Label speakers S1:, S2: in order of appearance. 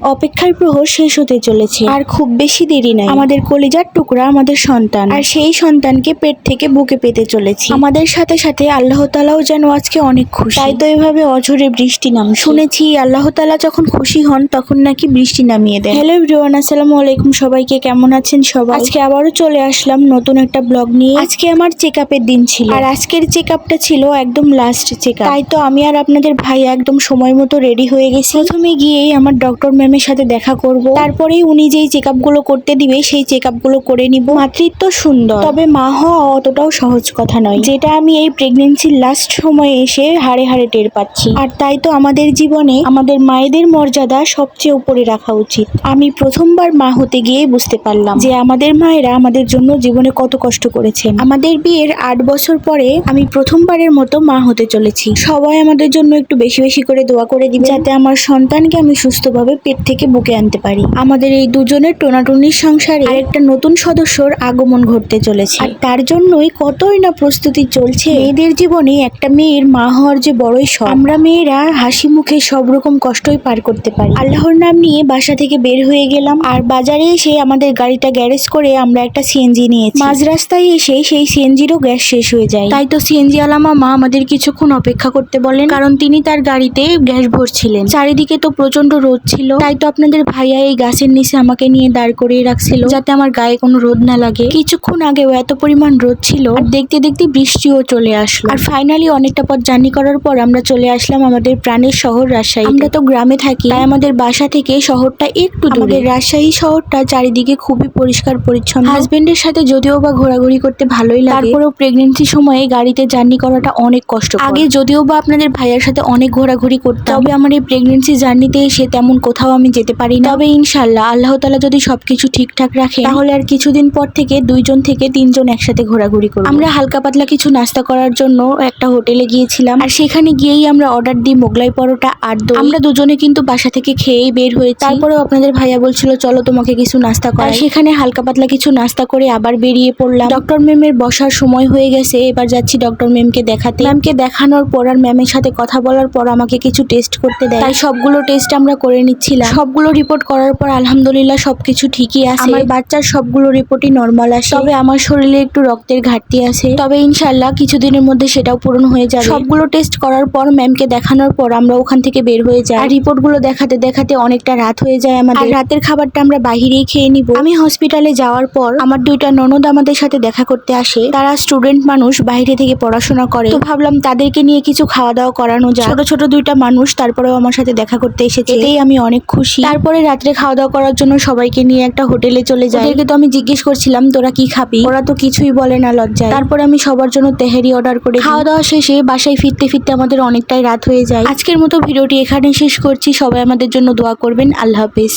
S1: অপেক্ষার প্রহর শেষ হতে চলেছে। আর খুব বেশি দেরি নাই। আমাদের কলিজার টুকরা আমাদের সন্তান। আর সেই সন্তানকে পেট থেকে বুকে পেতে চলেছি। আমাদের সাথে সাথে আল্লাহ তালাও যেন আজকে অনেক খুশি। তাই তো এভাবে অঝরে বৃষ্টি নাম শুনেছি আল্লাহ তালা যখন খুশি হন তখন নাকি বৃষ্টি নামিয়ে দেয় হ্যালো এভরিওয়ান আসসালামু আলাইকুম সবাইকে। কেমন আছেন সবাই? আজকে আবারও চলে আসলাম নতুন একটা ব্লগ নিয়ে। আজকে আমার চেক আপের দিন ছিল। আর আজকের চেক আপটা ছিল একদম লাস্ট চেক তাই তো আমি আর আপনাদের ভাই একদম সময় মতো রেডি হয়ে গেছি। প্রথমে গিয়েই আমার ডক্টর ম্যামের সাথে দেখা করব। তারপরেই উনি যেই চেকগুলো করতে দিবে, সেই চেকগুলো করে নিব। মাতৃত্ব সুন্দর। তবে মা হওয়া অতটাও সহজ কথা নয়। যেটা আমি এই প্রেগনেন্সির লাস্ট সময়ে এসে হাড়ে হাড়ে টের পাচ্ছি। আর তাই তো আমাদের জীবনে আমাদের মায়েদের মর্যাদা সবচেয়ে উপরে রাখা উচিত। আমি প্রথমবার মা হতে গিয়ে বুঝতে পারলাম যে আমাদের মায়েরা আমাদের জন্য জীবনে কত কষ্ট করেছেন। আমাদের বিয়ের আট বছর পরে আমি প্রথমবারের মতো মা হতে চলেছি। সবাই আমাদের জন্য একটু বেশি বেশি করে দোয়া করে দিবে যাতে আমার সন্তানকে আমি সুস্থভাবে পেট থেকে বুকে আনতে পারি। আমাদের এই দুজনের টোনাটুনির সংসারে একটা নতুন সদস্যর আগমন ঘটতে চলেছে। তার জন্যই কতই না প্রস্তুতি চলছে। মেয়েদের জীবনে একটা মেয়ের মা হওয়ার যে বড়ই শখ। আমরা মেয়েরা হাসি মুখে সব রকম কষ্টই পার করতে পারি। আল্লাহর নাম নিয়ে বাসা থেকে বের হয়ে গেলাম। আর বাজারে এসে আমাদের গাড়িটা গ্যারেজ করে আমরা একটা সিএনজি নিয়েছি। মাঝ রাস্তায় এসে সেই সিএনজিরও গ্যাস শেষ হয়ে যায়। তাই তো সিএনজি আলা মামা আমাদের কিছুক্ষণ অপেক্ষা করতে বলেন। কারণ তিনি তার গাড়িতে গ্যাস ভরছিলেন। চারিদিকে তো প্রচণ্ড রোদ ছিল। তাই তো আপনাদের ভাইয়া এই গাছের নিচে আমাকে নিয়ে দাঁড় করিয়ে রাখছিল, যাতে আমার গায়ে কোনো রোদ না লাগে। কিছুক্ষণ আগেও এত পরিমাণ রোদ ছিল, আর দেখতে দেখতে বৃষ্টিও চলে আসলো। আর ফাইনালি অনেকটা পথ জার্নি করার পর আমরা চলে আসলাম আমাদের প্রাণের শহর রাজশাহী। আমরা তো গ্রামে থাকি, তাই আমাদের বাসা থেকে শহরটা একটু দূরে। রাজশাহী শহরটা চারিদিকে খুবই পরিষ্কার, পরিচ্ছন্ন। হাজবেন্ডের সাথে যদিও বা ঘোরাঘুরি করতে ভালোই লাগে, তারপরেও প্রেগনেন্সি সময়ে গাড়িতে জার্নি করাটা অনেক কষ্ট আগে যদিও বা আপনাদের ভাইয়ের সাথে অনেক ঘোরাঘুরি করতে তবে আমার এই প্রেগনেন্সি জার্নিতে এসে তেমন কোথাও আমি যেতে পারি না। তবে ইনশাল্লাহ আল্লাহ তালা যদি সবকিছু ঠিকঠাক রাখে তাহলে আর কিছুদিন পর থেকে দুইজন থেকে তিনজন একসাথে ঘোরাঘুরি করব। আমরা হালকা পাতলা কিছু নাস্তা করার জন্য একটা হোটেলে গিয়েছিলাম। আর সেখানে গিয়েই আমরা অর্ডার দিই মোগলাই পরোটা আর দই। আমরা দুজনে কিন্তু বাসা থেকে খেয়েই বের হয়েছি। তারপরেও আপনাদের ভাইয়া বলছিল চলো তোমাকে কিছু নাস্তা করা সেখানে হালকা পাতলা কিছু নাস্তা করে আবার বেরিয়ে পড়লাম। ডক্টর ম্যামের বসার সময় হয়ে গেছে এবার যাচ্ছি ডক্টর ম্যামকে দেখাতে। ম্যামকে দেখানোর পর আর ম্যামের সাথে কথা বলার পর আমাকে কিছু টেস্ট করতে দেয়। তাই সবগুলো টেস্ট আমরা করে নিচ্ছিলাম। সবগুলো রিপোর্ট করার পর আলহামদুলিল্লাহ সবকিছু ঠিকই আছে। আমার বাচ্চার সবগুলো রিপোর্টই নর্মাল আসে। তবে আমার শরীরে একটু রক্তের ঘাটতি আছে। তবে ইনশাল্লাহ কিছুদিনের মধ্যে সেটাও পূরণ হয়ে যাবে। সবগুলো টেস্ট করার পর ম্যামকে দেখানোর পর আমরা ওখান থেকে বের হয়ে যাই। আর রিপোর্টগুলো দেখাতে দেখাতে অনেকটা রাত হয়ে যায় আমাদের। রাতের খাবারটা আমরা বাহিরেই খেয়ে নিব। আমি হসপিটালে যাওয়ার পর আমার দুইটা ননদ আমাদের সাথে দেখা করতে আসে। তারা স্টুডেন্ট মানুষ বাইরে থেকে পড়াশোনা করে। তো ভাবলাম তাদেরকে নিয়ে কিছু খাওয়া দাওয়া করানো যায় ছোট ছোট দুইটা মানুষ তারপরেও আমার সাথে দেখা করতে এসেছে। এতেই আমি অনেক খুশি। তারপরে রাত্রে খাওয়া দাওয়া করার জন্য সবাইকে নিয়ে একটা হোটেলে চলে যাই। ওদেরকে তো আমি জিজ্ঞেস করছিলাম তোরা কি খাবি? ওরা তো কিছুই বলে না লজ্জায়। তারপরে আমি সবার জন্য তেহারি অর্ডার করে খাওয়া দাওয়া শেষে বাসায় ফিরতে ফিরতে আমাদের অনেকটাই রাত হয়ে যায়। আজকের মতো ভিডিওটি এখানে শেষ করছি। সবাই আমাদের জন্য দোয়া করবেন। আল্লাহ হাফেজ।